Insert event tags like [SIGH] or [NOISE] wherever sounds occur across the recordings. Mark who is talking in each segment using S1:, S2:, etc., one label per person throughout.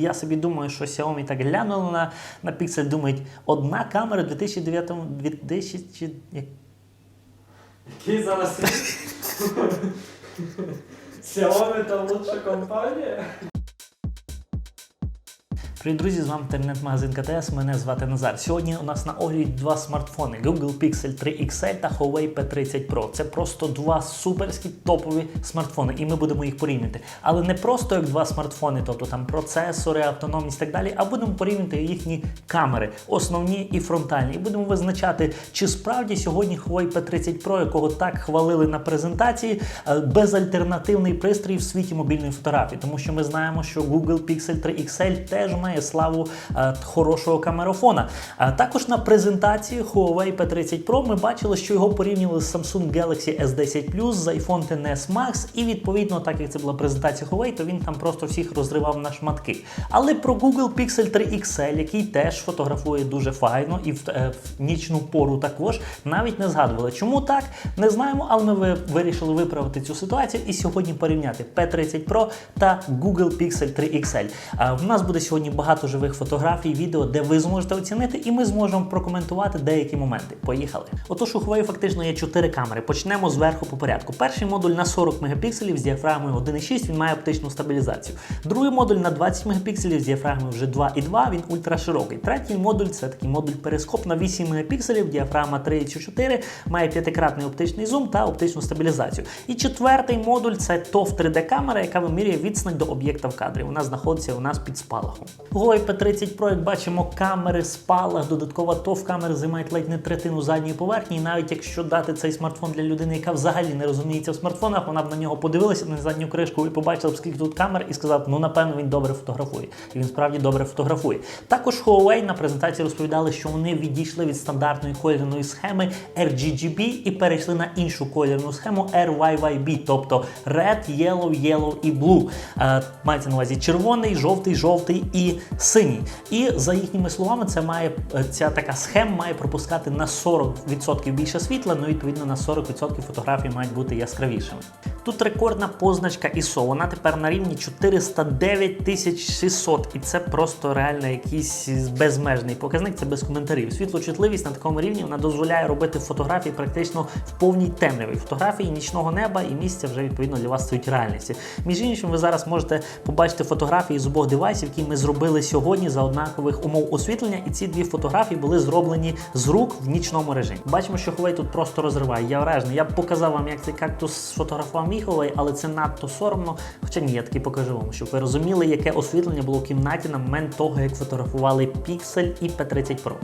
S1: Я собі думаю, що Xiaomi так глянула на, на піксель, думають, одна камера в 2009 2000, як-
S2: Який зараз [LAUGHS] Xiaomi та лучша компанія?
S1: Привіт, друзі, з вами інтернет-магазин КТС. Мене звати Назар. Сьогодні у нас на огляді два смартфони: Google Pixel 3 XL та Huawei P30 Pro. Це просто два суперські топові смартфони, і ми будемо їх порівняти. Але не просто як два смартфони, тобто там процесори, автономність і так далі, а будемо порівняти їхні камери, основні і фронтальні. І будемо визначати, чи справді сьогодні Huawei P30 Pro, якого так хвалили на презентації, е, безальтернативний пристрій в світі мобільної фотографії, тому що ми знаємо, що Google Pixel 3 XL теж має славу е, хорошого камерафона. А також на презентації Huawei P30 Pro ми бачили, що його порівнювали з Samsung Galaxy S10 Plus, з iPhone XS Max, і відповідно, так як це була презентація Huawei, то він там просто всіх розривав на шматки. Але про Google Pixel 3 XL, який теж фотографує дуже файно і в, е, в нічну пору також навіть не згадували. Чому так? Не знаємо, але ми вирішили виправити цю ситуацію і сьогодні порівняти P30 Pro та Google Pixel 3 XL. А в нас буде сьогодні багато живих фотографій, відео, де ви зможете оцінити, і ми зможемо прокоментувати деякі моменти. Поїхали. Отож, у Huawei фактично є чотири камери. Почнемо зверху по порядку. Перший модуль на 40 мегапікселів з діафрагмою 1,6, він має оптичну стабілізацію. Другий модуль на 20 мегапікселів з діафрагмою вже 2,2, він ультраширокий. Третій модуль це такий модуль перископ на 8 мегапікселів, діафрагма 3,4, має п'ятикратний оптичний зум та оптичну стабілізацію. І четвертий модуль це TOF 3D камера, яка вимірює відстань до об'єкта в кадрі. Вона знаходиться у нас під спалахом. Huawei P30 Pro, як бачимо, камери, спалах, додаткова TOF камери займають ледь не третину задньої поверхні. І навіть якщо дати цей смартфон для людини, яка взагалі не розуміється в смартфонах, вона б на нього подивилася на задню кришку і побачила б, скільки тут камер, і сказала, ну напевно він добре фотографує. І він справді добре фотографує. Також Huawei на презентації розповідали, що вони відійшли від стандартної кольорної схеми RGGB і перейшли на іншу кольорну схему RYYB, тобто Red, Yellow, Yellow і Blue. Е, мається на увазі червоний, жовтий, жовтий і синій. І за їхніми словами, це має е, ця така схема має пропускати на 40% більше світла, ну відповідно на 40% фотографії мають бути яскравішими. Тут рекордна позначка ISO, вона тепер на рівні 409 600, і це просто реально якийсь безмежний показник, це без коментарів. Світлочутливість на такому рівні вона дозволяє робити фотографії практично в повній темряві. Фотографії нічного неба і місця вже відповідно для вас стають реальністю. Між іншим, ви зараз можете побачити фотографії з обох девайсів, які ми зробили сьогодні за однакових умов освітлення, і ці дві фотографії були зроблені з рук в нічному режимі. Бачимо, що Huawei тут просто розриває. Я вражений. Я показав вам, як цей кактус сфотографував мій але це надто соромно. Хоча ні, я таки покажу вам, щоб ви розуміли, яке освітлення було в кімнаті на момент того, як фотографували Pixel і P30 Pro.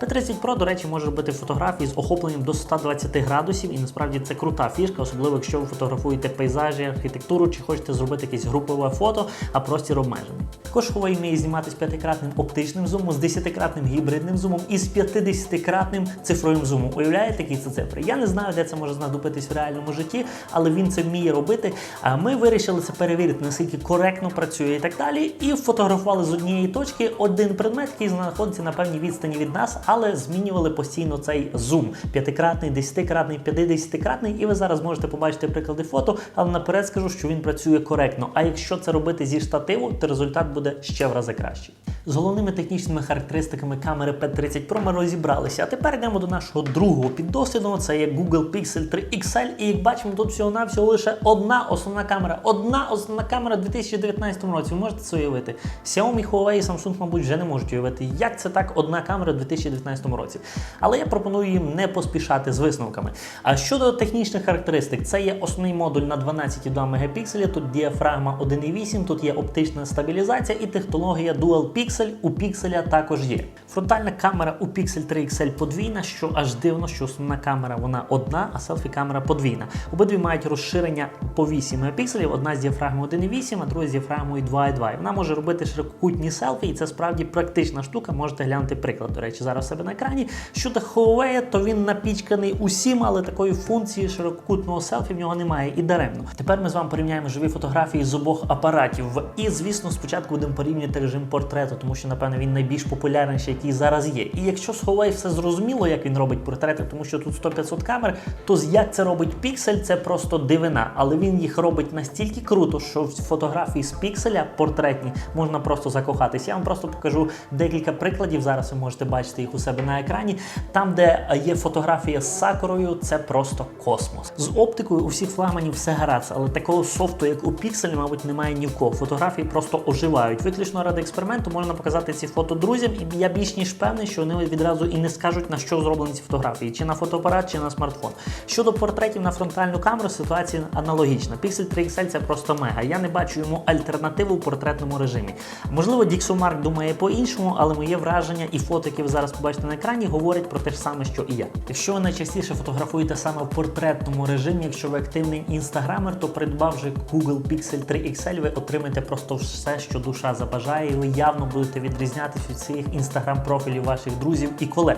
S1: P30 Pro, до речі, може робити фотографії з охопленням до 120 градусів, і насправді це крута фішка, особливо якщо ви фотографуєте пейзажі, архітектуру чи хочете зробити якесь групове фото, а простір обмежений. Також Huawei вміє знімати з 5-кратним оптичним зумом, з 10-кратним гібридним зумом і з 50-кратним цифровим зумом. Уявляєте, які це цифри? Я не знаю, де це може знадобитись в реальному житті, але він це вміє робити. А ми вирішили це перевірити, наскільки коректно працює і так далі. І фотографували з однієї точки один предмет, який знаходиться на певній відстані від нас, але змінювали постійно цей зум: п'ятикратний, десятикратний, 50-кратний. І ви зараз можете побачити приклади фото, але наперед скажу, що він працює коректно. А якщо це робити зі штативу, то результат буде ще в рази кращий. З головними технічними характеристиками камери P30 Pro ми розібралися. А тепер йдемо до нашого другого піддосліду. Це є Google Pixel 3 XL. І як бачимо, тут всього навсього лише одна основна камера. Одна основна камера у 2019 році. Ви можете це уявити. Xiaomi, Huawei і Samsung, мабуть, вже не можуть уявити, як це так одна камера у 2019 році. Але я пропоную їм не поспішати з висновками. А щодо технічних характеристик, це є основний модуль на 12,2 мегапікселя. Тут діафрагма 1,8, тут є оптична стабілізація і технологія Dual Pixel у пікселя також є. Фронтальна камера у Pixel 3 XL подвійна, що аж дивно, що основна камера вона одна, а селфі-камера подвійна. Обидві мають розширення по 8 мегапікселів, одна з діафрагмою 1,8, а друга з діафрагмою 2,2. І Вона може робити ширококутні селфі, і це справді практична штука. Можете глянути приклад. До речі, зараз себе на екрані. Щодо Huawei, то він напічканий усім, але такої функції ширококутного селфі в нього немає і даремно. Тепер ми з вами порівняємо живі фотографії з обох апаратів. І звісно, спочатку будемо порівнювати режим портрету, тому що, напевно, він найбільш популярніший, який зараз є. І якщо з Huawei все зрозуміло, як він робить портрети, тому що тут 100-500 камер, то з- як це робить Pixel, це просто дивина. Але він їх робить настільки круто, що в фотографії з пікселя портретні можна просто закохатись. Я вам просто покажу декілька прикладів. Зараз ви можете бачити їх у себе на екрані. Там, де є фотографія з сакурою, це просто космос. З оптикою у всіх флагманів все гаразд, але такого софту, як у Pixel, мабуть, немає ні в кого. Фотографії просто оживають. Виключно ради експерименту можна показати ці фото друзям, і я більш ніж певний, що вони відразу і не скажуть на що зроблені ці фотографії, чи на фотоапарат, чи на смартфон. Щодо портретів на фронтальну камеру, ситуація аналогічна. Pixel 3 XL це просто мега. Я не бачу йому альтернативу в портретному режимі. Можливо, Dixomark думає по-іншому, але моє враження і фото, які ви зараз побачите на екрані, говорять про те ж саме, що і я. Якщо ви найчастіше фотографуєте саме в портретному режимі, якщо ви активний інстаграмер, то придбавши Google Pixel 3 XL, ви отримаєте просто все, що душа забажає, і ви явно будете відрізнятися від цих інстаграм-профілів ваших друзів і колег.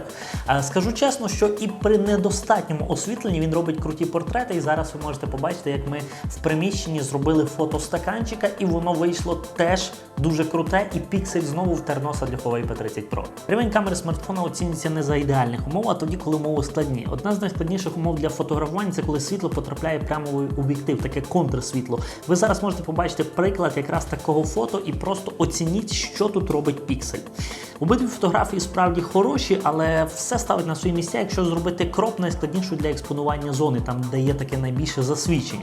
S1: Скажу чесно, що і при недостатньому освітленні він робить круті портрети, і зараз ви можете побачити, як ми в приміщенні зробили фото стаканчика, і воно вийшло теж дуже круте, і піксель знову втер носа для Huawei P30 Pro. Рівень камери смартфона оцінюється не за ідеальних умов, а тоді, коли умови складні. Одна з найскладніших умов для фотографування це коли світло потрапляє прямо в об'єктив, таке контрсвітло. Ви зараз можете побачити приклад якраз такого фото і просто оцініть, що тут робить піксель. Обидві фотографії справді хороші, але все ставить на свої місця, якщо зробити кроп найскладнішу для експонування зони, там де є таке найбільше засвідчення.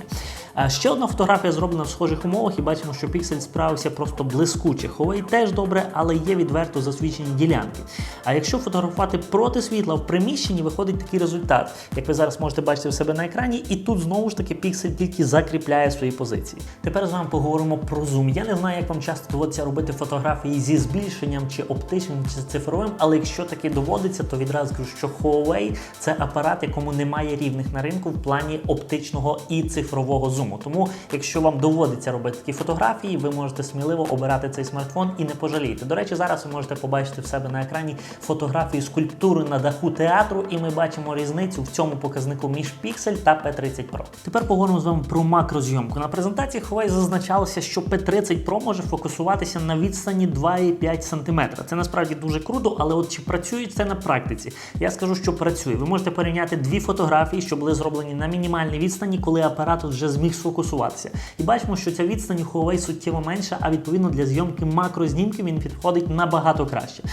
S1: А Ще одна фотографія зроблена в схожих умовах, і бачимо, що піксель справився просто блискуче. Huawei теж добре, але є відверто засвідчені ділянки. А якщо фотографувати проти світла в приміщенні, виходить такий результат, як ви зараз можете бачити в себе на екрані, і тут знову ж таки піксель тільки закріпляє свої позиції. Тепер з вами поговоримо про зум. Я не знаю, як вам часто доводиться робити фотографії зі збільшенням чи оптичним, чи цифровим, але якщо таки доводиться, то відразу кажу, що Huawei це апарат, якому немає рівних на ринку в плані оптичного і цифрового зуму. Тому, якщо вам доводиться робити такі фотографії, ви можете сміливо обирати цей смартфон і не пожалієте. До речі, зараз ви можете побачити в себе на екрані фотографії скульптури на даху театру, і ми бачимо різницю в цьому показнику між Pixel та P30 Pro. Тепер поговоримо з вами про макрозйомку. На презентації Huawei зазначалося, що P30 Pro може фокусуватися на відстані 2,5 см. Це насправді дуже круто, але от чи працює це на практиці? Я скажу, що працює. Ви можете порівняти дві фотографії, що були зроблені на мінімальній відстані, коли апарат вже зміг сфокусуватися. І бачимо, що ця відстань у Huawei суттєво менша, а відповідно для зйомки макрознімків він підходить набагато краще.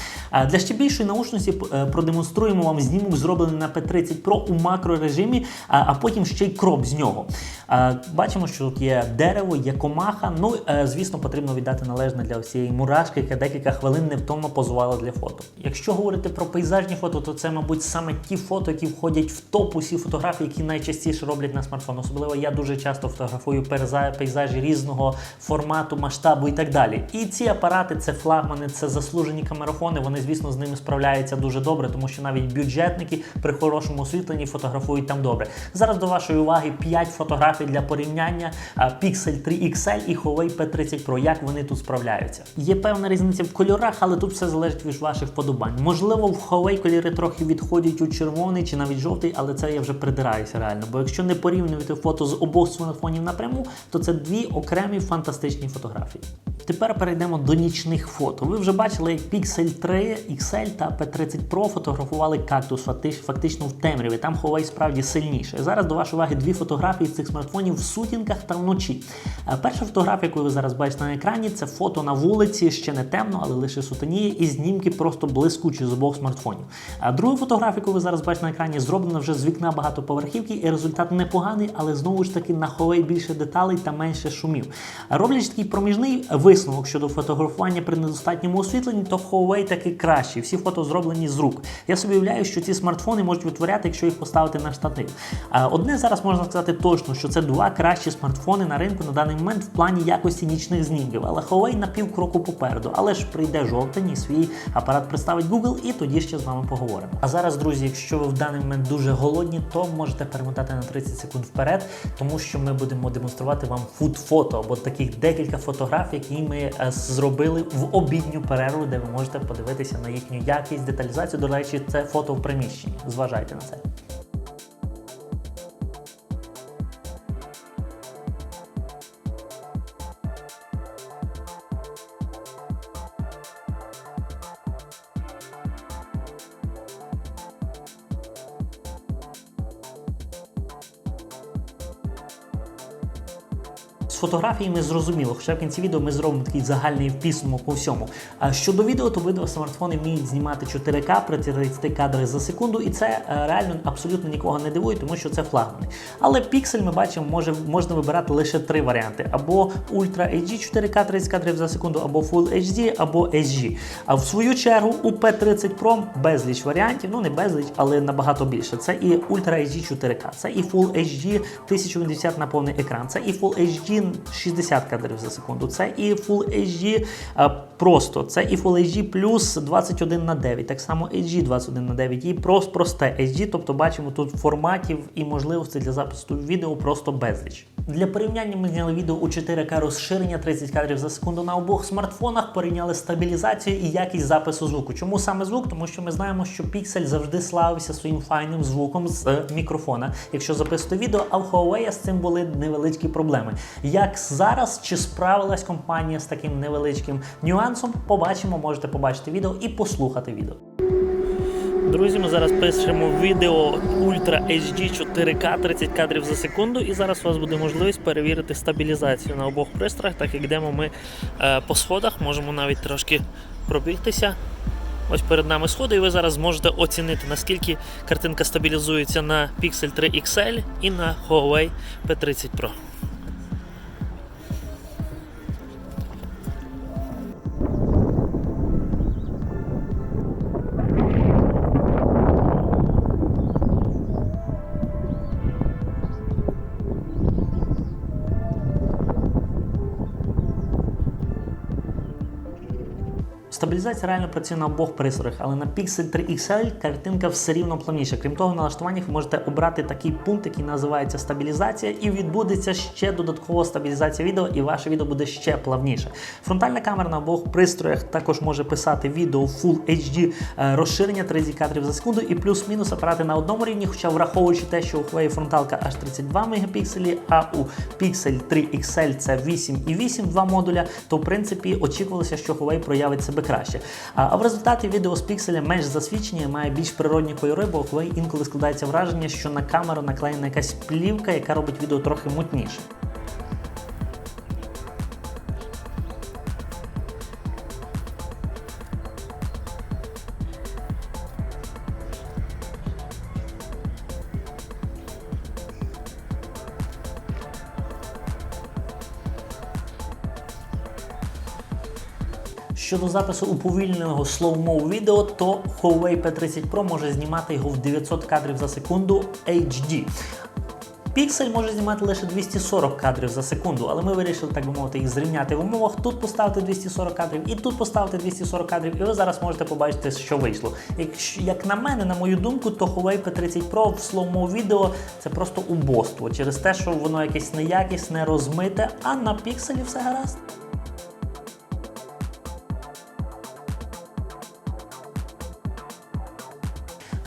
S1: Для ще більшої научності е, продемонструємо вам знімок, зроблений на P30 Pro у макрорежимі, а, а потім ще й кроп з нього. Бачимо, що тут є дерево, є комаха. Ну, е, звісно, потрібно віддати належне для всієї мурашки, яка декілька хвилин невтомно позувала для фото. Якщо говорити про пейзажні фото, то це, мабуть, саме ті фото, які входять в топ усі фотографії, які найчастіше роблять на смартфон. Особливо я дуже часто фотографую пейзажі різного формату, масштабу і так далі. І ці апарати це флагмани, це заслужені камерафони. Вони, звісно, з ними справляються дуже добре, тому що навіть бюджетники при хорошому освітленні фотографують там добре. Зараз до вашої уваги 5 фотографій для порівняння Pixel 3 XL і Huawei P30 Pro. Як вони тут справляються? Є певна різниця в кольорах, але тут все залежить від ваших вподобань. Можливо, в Huawei кольори трохи відходять у червоний чи навіть жовтий, але це я вже придираюся реально. Бо якщо не порівнювати фото з обох смартфонів напряму, то це дві окремі фантастичні фотографії. Тепер перейдемо до нічних фото. Ви вже бачили, як Pixel 3 XL та P30 Pro фотографували кактус фактично в темряві. Там Huawei справді сильніше. Зараз до вашої уваги дві фотографії цих смартфонів в сутінках та вночі. Е, Перша фотографія, яку ви зараз бачите на екрані, це фото на вулиці, ще не темно, але лише сутеніє, і знімки просто блискучі з обох смартфонів. А другу фотографію, яку ви зараз бачите на екрані, зроблена вже з вікна багатоповерхівки, і результат непоганий, але знову ж таки на Huawei більше деталей та менше шумів. Роблячи такий проміжний висновок щодо фотографування при недостатньому освітленні, то Huawei таки кращий. Всі фото зроблені з рук. Я собі уявляю, що ці смартфони можуть витворяти, якщо їх поставити на штатив. Одне зараз можна сказати точно, що це два кращі смартфони на ринку на даний момент в плані якості нічних знімків. Але Huawei на півкроку попереду. Але ж прийде жовтень і свій апарат представить Google, і тоді ще з вами поговоримо. А зараз, друзі, якщо ви в даний момент дуже голодні, то можете перемотати на 30 секунд вперед, тому що ми будемо демонструвати вам фуд-фото або таких декілька фотографій, які ми е, зробили в обідню перерву, де ви можете подивитися на їхню якість, деталізацію. До речі, це фото в приміщенні. Зважайте на це. Фотографіями зрозуміло, хоча в кінці відео ми зробимо такий загальний підсумок по всьому. А щодо відео, то видео смартфони вміють знімати 4К при 30 кадрах за секунду, і це е, реально абсолютно нікого не дивує, тому що це флагмани. Але піксель ми бачимо, може можна вибирати лише три варіанти: або Ultra HD 4К 30 кадрів за секунду, або Full HD, або HD. А в свою чергу у P30 Pro безліч варіантів, ну не безліч, але набагато більше. Це і Ultra HD 4K, це і Full HD 1080 на повний екран, це і Full HD 60 кадрів за секунду, це і Full HD просто, це і Full HD плюс 21 на 9, так само HD 21 на 9 і просто просте HD, тобто бачимо тут форматів і можливостей для запису відео просто безліч. Для порівняння ми зняли відео у 4К розширення 30 кадрів за секунду на обох смартфонах, порівняли стабілізацію і якість запису звуку. Чому саме звук? Тому що ми знаємо, що Pixel завжди славився своїм файним звуком з е, мікрофона, якщо записувати відео, а в Huawei з цим були невеличкі проблеми. Як зараз чи справилась компанія з таким невеличким нюансом? Побачимо, можете побачити відео і послухати відео. Друзі, ми зараз пишемо відео Ultra HD 4K 30 кадрів за секунду, і зараз у вас буде можливість перевірити стабілізацію на обох пристроях, так як йдемо ми е, по сходах, можемо навіть трошки пробігтися. Ось перед нами сходи, і ви зараз зможете оцінити, наскільки картинка стабілізується на Pixel 3 XL і на Huawei P30 Pro. Стабілізація реально працює на обох пристроях, але на Pixel 3 XL картинка все рівно плавніша. Крім того, в налаштуваннях ви можете обрати такий пункт, який називається стабілізація, і відбудеться ще додаткова стабілізація відео, і ваше відео буде ще плавніше. Фронтальна камера на обох пристроях також може писати відео Full HD е, розширення 30 кадрів за секунду і плюс-мінус апарати на одному рівні, хоча враховуючи те, що у Huawei фронталка аж 32 мегапікселі, а у Pixel 3 XL це 8,8 два модуля, то в принципі очікувалося, що Huawei проявить себе краще. А, в результаті відео з пікселя менш засвідчення має більш природні кольори, бо коли інколи складається враження, що на камеру наклеєна якась плівка, яка робить відео трохи мутніше. Щодо запису уповільненого slow-mo відео, то Huawei P30 Pro може знімати його в 900 кадрів за секунду HD. Pixel може знімати лише 240 кадрів за секунду, але ми вирішили, так би мовити, їх зрівняти в умовах. Тут поставити 240 кадрів і тут поставити 240 кадрів, і ви зараз можете побачити, що вийшло. Якщо, як на мене, на мою думку, то Huawei P30 Pro в slow-mo відео це просто убоство через те, що воно якесь неякісне, розмите, а на пікселі все гаразд.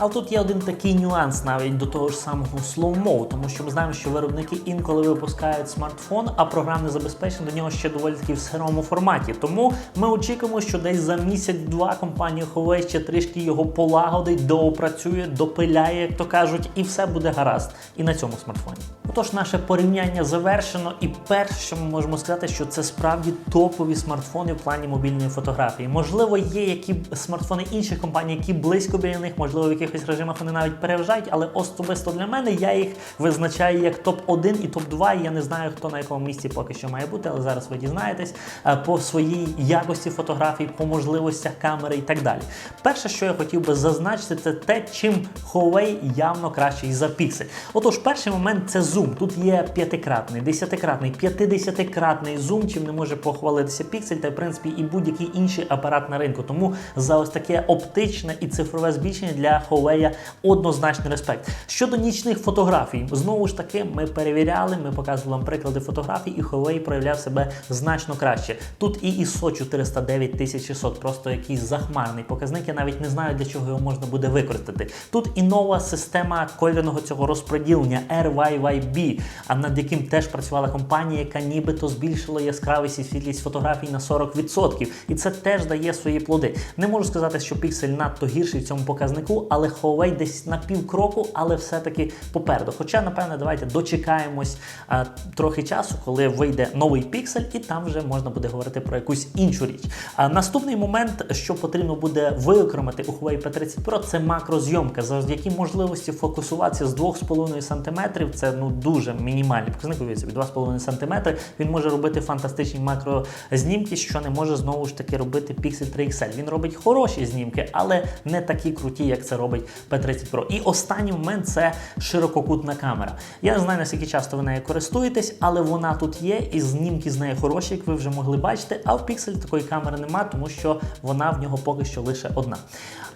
S1: Але тут є один такий нюанс навіть до того ж самого slow-mo, тому що ми знаємо, що виробники інколи випускають смартфон, а програмне забезпечення до нього ще доволі таки в сирому форматі. Тому ми очікуємо, що десь за місяць-два компанія Huawei ще трішки його полагодить, доопрацює, допиляє, як то кажуть, і все буде гаразд. І на цьому смартфоні. Отож, наше порівняння завершено, і перше, що ми можемо сказати, що це справді топові смартфони в плані мобільної фотографії. Можливо, є які смартфони інших компаній, які близько біля них, можливо, в якихось режимах вони навіть переважають, але особисто для мене я їх визначаю як топ-1 і топ-2. і Я не знаю, хто на якому місці поки що має бути, але зараз ви дізнаєтесь е, по своїй якості фотографій, по можливостях камери і так далі. Перше, що я хотів би зазначити, це те, чим Huawei явно кращий за Pixel. Отож, перший момент це зум. Тут є п'ятикратний, десятикратний, п'ятидесятикратний зум, чим не може похвалитися Pixel, та в принципі і будь-який інший апарат на ринку. Тому за ось таке оптичне і цифрове збільшення для Huawei однозначний респект. Щодо нічних фотографій, знову ж таки, ми перевіряли, ми показували вам приклади фотографій, і Huawei проявляв себе значно краще. Тут і ISO 409 1600, просто якийсь захмарний показник. Я навіть не знаю, для чого його можна буде використати. Тут і нова система кольорного цього розподілення RYYB, а над яким теж працювала компанія, яка нібито збільшила яскравість і світлість фотографій на 40%. І це теж дає свої плоди. Не можу сказати, що Pixel надто гірший в цьому показнику, але але Huawei десь на півкроку, але все-таки попереду. Хоча, напевне, давайте дочекаємось а, трохи часу, коли вийде новий піксель, і там вже можна буде говорити про якусь іншу річ. А наступний момент, що потрібно буде виокремити у Huawei P30 Pro, це макрозйомка, завдяки можливості фокусуватися з 2,5 см. Це ну дуже мінімальний показник. Собі 2,5 см. Він може робити фантастичні макрознімки, що не може знову ж таки робити Pixel 3 XL. Він робить хороші знімки, але не такі круті, як це робить P30 Pro. І останній момент це ширококутна камера. Я не знаю, наскільки часто ви нею користуєтесь, але вона тут є, і знімки з нею хороші, як ви вже могли бачити. А в Pixel такої камери нема, тому що вона в нього поки що лише одна.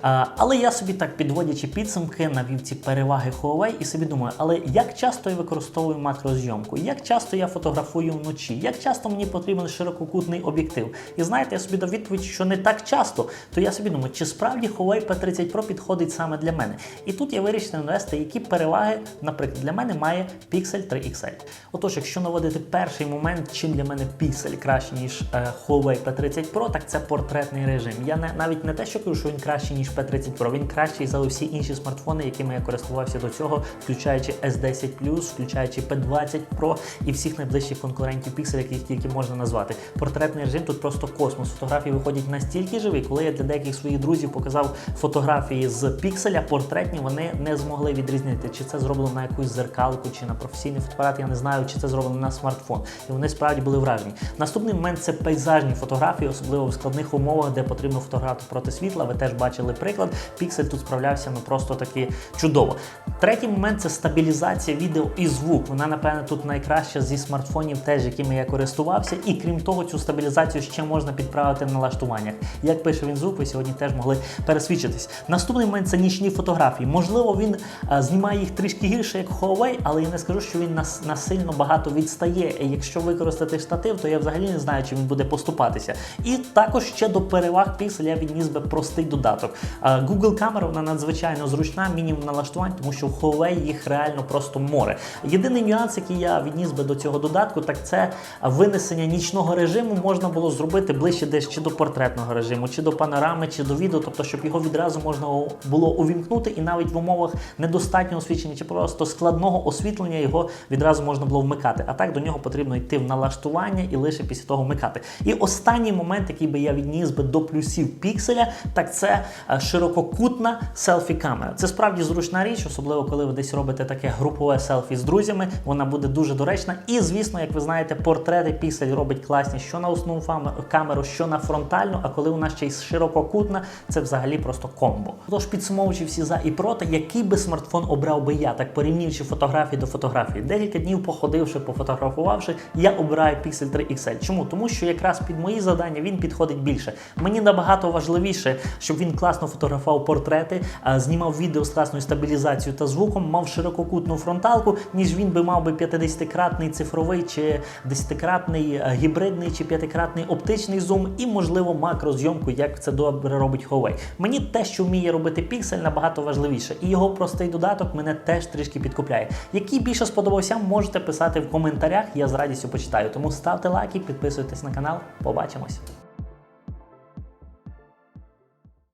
S1: А, але я собі так підводячи підсумки, навів ці переваги Huawei і собі думаю, але як часто я використовую макрозйомку, як часто я фотографую вночі, як часто мені потрібен ширококутний об'єктив. І знаєте, я собі дав відповідь, що не так часто, то я собі думаю, чи справді Huawei P30 Pro підходить саме для мене. І тут я вирішив навести, які переваги, наприклад, для мене має Pixel 3 XL. Отож, якщо наводити перший момент, чим для мене Pixel краще, ніж е, Huawei P30 Pro, так це портретний режим. Я не, навіть не те, що кажу, що він кращий, ніж P30 Pro, він кращий за усі інші смартфони, якими я користувався до цього, включаючи S10 включаючи P20 Pro і всіх найближчих конкурентів Pixel, яких тільки можна назвати. Портретний режим тут просто космос. Фотографії виходять настільки живі, коли я для деяких своїх друзів показав фотографії з пікселя, портретні вони не змогли відрізнити, чи це зроблено на якусь зеркалку, чи на професійний фотоапарат, я не знаю, чи це зроблено на смартфон. І вони справді були вражені. Наступний момент це пейзажні фотографії, особливо в складних умовах, де потрібно фотографувати проти світла. Ви теж бачили приклад. Піксель тут справлявся ну просто таки чудово. Третій момент це стабілізація відео і звук. Вона, напевне, тут найкраща зі смартфонів, теж якими я користувався. І крім того, цю стабілізацію ще можна підправити в налаштуваннях. Як пише він звук, ви сьогодні теж могли пересвідчитись. Наступний момент це нічні фотографії. Можливо, він знімає їх трішки гірше, як Huawei, але я не скажу, що він нас насильно багато відстає. Якщо використати штатив, то я взагалі не знаю, чи він буде поступатися. І також ще до переваг Pixel я відніс би простий додаток. Google камера вона надзвичайно зручна, мінімум налаштувань, тому що в Huawei їх реально просто море. Єдиний нюанс, який я відніс би до цього додатку, так це винесення нічного режиму можна було зробити ближче десь чи до портретного режиму, чи до панорами, чи до відео, тобто, щоб його відразу можна було увімкнути, і навіть в умовах недостатнього освітлення чи просто складного освітлення його відразу можна було вмикати. А так до нього потрібно йти в налаштування і лише після того вмикати. І останній момент, який би я відніс би до плюсів пікселя, так це е, ширококутна селфі-камера. Це справді зручна річ, особливо коли ви десь робите таке групове селфі з друзями. Вона буде дуже доречна. І, звісно, як ви знаєте, портрети піксель робить класні що на основну фам- камеру, що на фронтальну. А коли у нас ще й ширококутна, це взагалі просто комбо. Тож підсумовуючи всі за і проти, який би смартфон обрав би я, так порівнюючи фотографії до фотографії. Декілька днів походивши, пофотографувавши, я обираю Pixel 3 XL. Чому? Тому що якраз під мої завдання він підходить більше. Мені набагато важливіше, щоб він класно фотографував портрети, знімав відео з класною стабілізацією та звуком, мав ширококутну фронталку, ніж він би мав би 50-кратний цифровий чи 10-кратний е, гібридний чи 5-кратний оптичний зум і, можливо, макрозйомку, як це добре робить Huawei. Мені те, що вміє робити Pixel, набагато важливіше, і його простий додаток мене теж трішки підкупляє. Який більше сподобався, можете писати в коментарях. Я з радістю почитаю. Тому ставте лайки, підписуйтесь на канал. Побачимось.